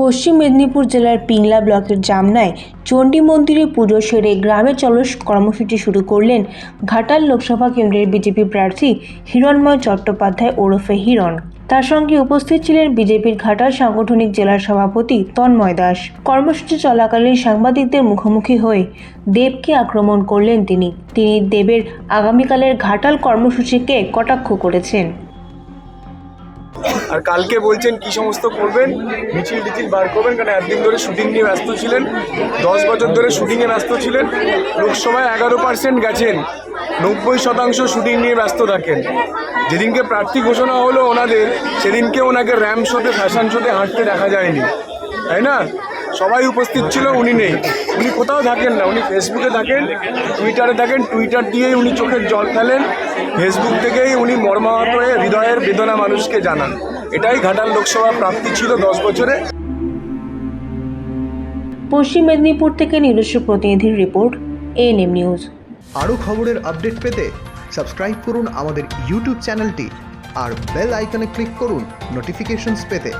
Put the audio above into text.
পশ্চিম মেদিনীপুর জেলার পিংলা ব্লকের জামনায় চণ্ডী মন্দিরে পুজো সেরে গ্রামে চলো কর্মসূচি শুরু করলেন ঘাটাল লোকসভা কেন্দ্রের বিজেপি প্রার্থী হিরণময় চট্টোপাধ্যায় ওরফে হিরণ। তার সঙ্গে উপস্থিত ছিলেন বিজেপির ঘাটাল সাংগঠনিক জেলার সভাপতি তন্ময় দাস। কর্মসূচি চলাকালীন সাংবাদিকদের মুখোমুখি হয়ে দেবকে আক্রমণ করলেন তিনি। তিনি দেবের আগামীকালের ঘাটাল কর্মসূচিকে কটাক্ষ করেছেন। আর কালকে বলছেন কি সমস্ত করবেন? মিছিল টিচিল বার করবেন, কারণ একদিন ধরে শুটিং নিয়ে ব্যস্ত ছিলেন। দশ বছর ধরে শুটিংয়ে ব্যস্ত ছিলেন। লোকসভায় এগারো পার্সেন্ট গেছেন। নব্বই শতাংশ শুটিং নিয়ে ব্যস্ত থাকেন। যেদিনকে প্রার্থী ঘোষণা হলো ওনাদের, সেদিনকে ওনাকে র্যাম শোতে ফ্যাশন শোতে হাঁটতে দেখা যায়নি। তাই না? সবাই উপস্থিত ছিল, উনি নেই। উনি কোথাও থাকেন না। উনি ফেসবুকে থাকেন টুইটারে থাকেন। টুইটার দিয়েই উনি চোখের জল ফেলেন। ফেসবুক থেকেই উনি মর্মাহত হয়ে হৃদয়ের বেদনা মানুষকে জানান। এটাই ঘাটাল লোকসভা প্রাপ্তি ছিল দশ বছরে। পশ্চিম মেদিনীপুর থেকে নিজস্ব প্রতিনিধির রিপোর্ট এএনএম নিউজ। আরও খবরের আপডেট পেতে সাবস্ক্রাইব করুন আমাদের ইউটিউব চ্যানেলটি আর বেল আইকনে ক্লিক করুন নোটিফিকেশনস পেতে।